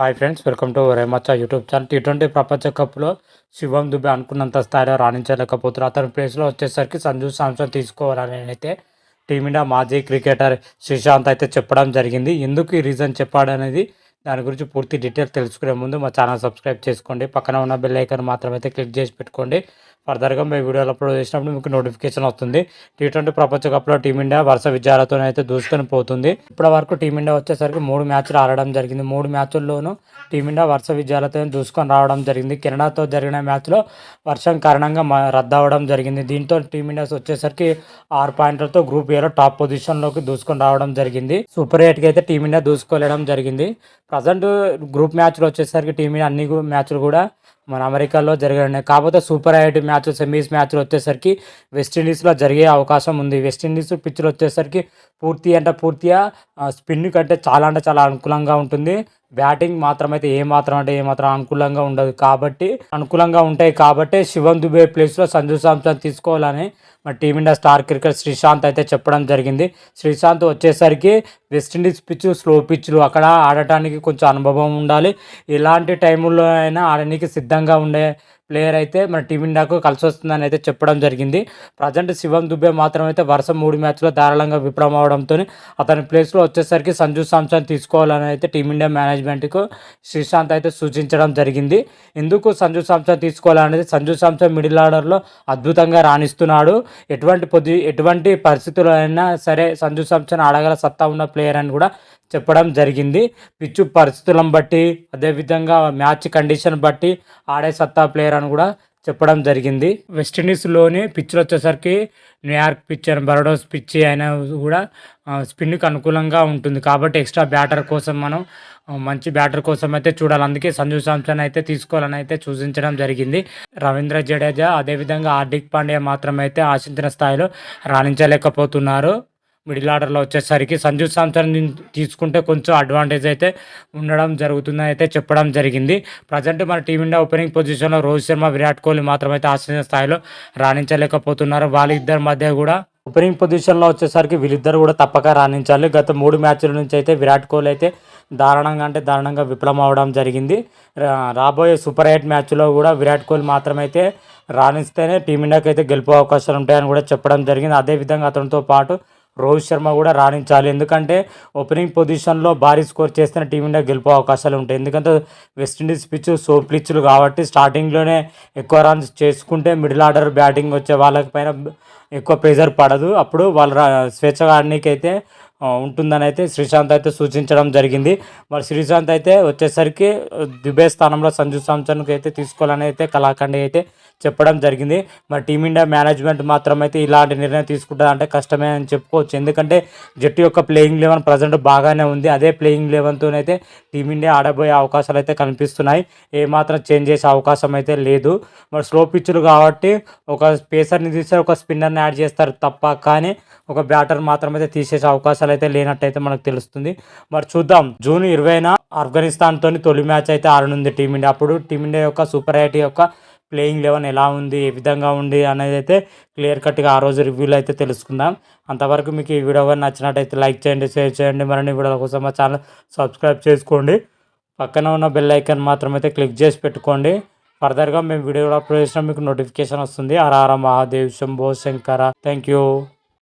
Hi friends welcome to రేమచ్చ YouTube channel T twenty ప్రపంచ కప్లో శివం దుబే అనుకున్నంత స్థాయిలో రాణించలేకపోతున్నారు. అతని ప్లేస్లో వచ్చేసరికి సంజు శాంసన్ తీసుకోవాలని అయితే టీమిండియా మాజీ క్రికెటర్ శ్రీశాంత్ అయితే చెప్పడం జరిగింది. ఎందుకు ఈ రీజన్ చెప్పాడనేది దాని గురించి పూర్తి డీటెయిల్ తెలుసుకునే ముందు మా ఛానల్ సబ్స్క్రైబ్ చేసుకోండి. పక్కన ఉన్న బెల్ మాత్రం మాత్రమైతే క్లిక్ చేసి పెట్టుకోండి. ఫర్దర్గా మేము వీడియోలు అప్లోడ్ చేసినప్పుడు మీకు నోటిఫికేషన్ వస్తుంది. టీ ట్వంటీ ప్రపంచ కప్లో టీమిండియా వరుస విజయాలతో అయితే దూసుకొని పోతుంది. ఇప్పటి వరకు టీమిండియా వచ్చేసరికి మూడు మ్యాచ్లు ఆడడం జరిగింది. మూడు మ్యాచ్ల్లోనూ టీమిండియా వరుస విజయాలతో దూసుకొని రావడం జరిగింది. కెనడాతో జరిగిన మ్యాచ్లో వర్షం కారణంగా రద్దు అవ్వడం జరిగింది. దీంతో టీమిండియా వచ్చేసరికి ఆరు పాయింట్లతో గ్రూప్ ఏలో టాప్ పొజిషన్లోకి దూసుకొని రావడం జరిగింది. సూపర్ ఎయిట్కి అయితే టీమిండియా దూసుకోలేడం జరిగింది. ప్రజెంట్ గ్రూప్ మ్యాచ్లు వచ్చేసరికి టీమిండియా అన్ని మ్యాచ్లు కూడా మన అమెరికాలో జరగడం కాకపోతే సూపర్ ఎయిట్ మ్యాచ్ సెమీస్ మ్యాచ్లు వచ్చేసరికి వెస్టిండీస్లో జరిగే అవకాశం ఉంది. వెస్టిండీస్ పిచ్లు వచ్చేసరికి పూర్తి అంటే పూర్తిగా స్పిన్ కంటే చాలా అంటే చాలా అనుకూలంగా ఉంటుంది. బ్యాటింగ్ మాత్రం అయితే ఏమాత్రం అంటే ఏమాత్రం అనుకూలంగా ఉండదు కాబట్టి అనుకూలంగా ఉంటాయి కాబట్టి శివం దుబే ప్లేస్లో సంజు సాంసన్ తీసుకోవాలని మన టీమిండియా స్టార్ క్రికెట్ శ్రీశాంత్ అయితే చెప్పడం జరిగింది. శ్రీశాంత్ వచ్చేసరికి వెస్టిండీస్ పిచ్ స్లో పిచ్లు అక్కడ ఆడటానికి కొంచెం అనుభవం ఉండాలి. ఎలాంటి టైముల్లో అయినా ఆడడానికి సిద్ధంగా ఉండే ప్లేయర్ అయితే మన టీమిండియాకు కలిసి వస్తుందని అయితే చెప్పడం జరిగింది. ప్రజెంట్ శివం దుబే మాత్రం అయితే వరుస మూడు మ్యాచ్లో ధారాళంగా విఫలం అవడంతో అతని ప్లేస్లో వచ్చేసరికి సంజు సాంసన్ తీసుకోవాలని అయితే టీమిండియా మేనేజ్మెంట్కు శ్రీశాంత్ అయితే సూచించడం జరిగింది. ఎందుకు సంజు సామ్సన్ తీసుకోవాలనేది సంజు సామ్సన్ మిడిల్ ఆర్డర్లో అద్భుతంగా రాణిస్తున్నాడు. ఎటువంటి పొద్దు ఎటువంటి పరిస్థితుల్లో అయినా సరే సంజు సాంసన్ ఆడగల సత్తా ఉన్న ప్లేయర్ అని కూడా చెప్పడం జరిగింది. పిచ్చు పరిస్థితులను బట్టి అదేవిధంగా మ్యాచ్ కండిషన్ బట్టి ఆడే సత్తా ప్లేయర్ అని కూడా చెప్పడం జరిగింది. వెస్టిండీస్లోని పిచ్చులు వచ్చేసరికి న్యూయార్క్ పిచ్ అని బరోడోస్ పిచ్ అయినా కూడా స్పిన్కి అనుకూలంగా ఉంటుంది. కాబట్టి ఎక్స్ట్రా బ్యాటర్ కోసం మనం మంచి బ్యాటర్ కోసం అయితే చూడాలి. అందుకే సంజు సామ్సన్ అయితే తీసుకోవాలని అయితే సూచించడం జరిగింది. రవీంద్ర జడేజా అదేవిధంగా హార్దిక్ పాండ్యా మాత్రమైతే ఆశించిన స్థాయిలో రాణించలేకపోతున్నారు. మిడిల్ ఆర్డర్లో వచ్చేసరికి సంజు సాంసన్ తీసుకుంటే కొంచెం అడ్వాంటేజ్ అయితే ఉండడం జరుగుతుందని అయితే చెప్పడం జరిగింది. ప్రజెంట్ మన టీమిండియా ఓపెనింగ్ పొజిషన్లో రోహిత్ శర్మ విరాట్ కోహ్లీ మాత్రమైతే ఆశించిన స్థాయిలో రాణించలేకపోతున్నారు. వాళ్ళిద్దరి మధ్య కూడా ఓపెనింగ్ పొజిషన్లో వచ్చేసరికి వీళ్ళిద్దరు కూడా తప్పక రాణించాలి. గత మూడు మ్యాచ్ల నుంచి అయితే విరాట్ కోహ్లీ అయితే దారుణంగా అంటే దారుణంగా విఫలం అవడం జరిగింది. రాబోయే సూపర్ ఎయిట్ మ్యాచ్లో కూడా విరాట్ కోహ్లీ మాత్రమైతే రాణిస్తేనే టీమిండియాకి అయితే గెలుపు అవకాశాలు ఉంటాయని కూడా చెప్పడం జరిగింది. అదేవిధంగా అతనితో పాటు రోహిత్ శర్మ కూడా రాణించాలి. ఎందుకంటే ఓపెనింగ్ పొజిషన్లో భారీ స్కోర్ చేస్తే టీమిండియా గెలిపే అవకాశాలు ఉంటాయి. ఎందుకంటే వెస్టిండీస్ పిచ్ సో పిచ్లు కాబట్టి స్టార్టింగ్లోనే ఎక్కువ రన్స్ చేసుకుంటే మిడిల్ ఆర్డర్ బ్యాటింగ్ వచ్చే వాళ్ళకి పైన ఎక్కువ ప్రెజర్ పడదు. అప్పుడు వాళ్ళు స్వేచ్ఛగా ఆడనీకైతే ఉంటుందని అయితే శ్రీశాంత్ అయితే సూచించడం జరిగింది. మరి శ్రీశాంత్ అయితే వచ్చేసరికి దుబే స్థానంలో సంజు సాంసన్కి అయితే తీసుకోవాలని అయితే కళాఖండి అయితే చెప్పడం జరిగింది. మరి టీమిండియా మేనేజ్మెంట్ మాత్రం అయితే ఇలాంటి నిర్ణయం తీసుకుంటుంది అంటే కష్టమే అని చెప్పుకోవచ్చు. ఎందుకంటే జట్టు యొక్క ప్లేయింగ్ లెవెన్ ప్రజెంట్ బాగానే ఉంది. అదే ప్లేయింగ్ లెవెన్తోనైతే టీమిండియా ఆడబోయే అవకాశాలు అయితే కనిపిస్తున్నాయి. ఏమాత్రం చేంజ్ చేసే అవకాశం అయితే లేదు. మరి స్లో పిచ్చులు కాబట్టి ఒక పేసర్ని తీస్తే ఒక స్పిన్నర్ని యాడ్ చేస్తారు తప్ప కానీ ఒక బ్యాటర్ మాత్రమే తీసేసే అవకాశాలు అయితే లేనట్టయితే మనకు తెలుస్తుంది. మరి చూద్దాం. జూన్ ఇరవైన ఆఫ్ఘనిస్తాన్తో తొలి మ్యాచ్ అయితే ఆడనుంది టీమిండియా. అప్పుడు టీమిండియా యొక్క సూపర్ ఎయిట్ యొక్క ప్లేయింగ్ లెవెన్ ఎలా ఉంది ఏ విధంగా ఉంది అనేది అయితే క్లియర్ కట్గా ఆ రోజు రివ్యూలో అయితే తెలుసుకుందాం. అంతవరకు మీకు ఈ వీడియో కానీ నచ్చినట్టయితే లైక్ చేయండి షేర్ చేయండి. మరిన్ని వీడియోల కోసం మా ఛానల్ సబ్స్క్రైబ్ చేసుకోండి. పక్కన ఉన్న బెల్ ఐకాన్ మాత్రమైతే క్లిక్ చేసి పెట్టుకోండి. ఫర్దర్గా మేము వీడియో అప్లోడ్ చేసినా మీకు నోటిఫికేషన్ వస్తుంది. RR Mahadev Shambho Shankara. Thank you.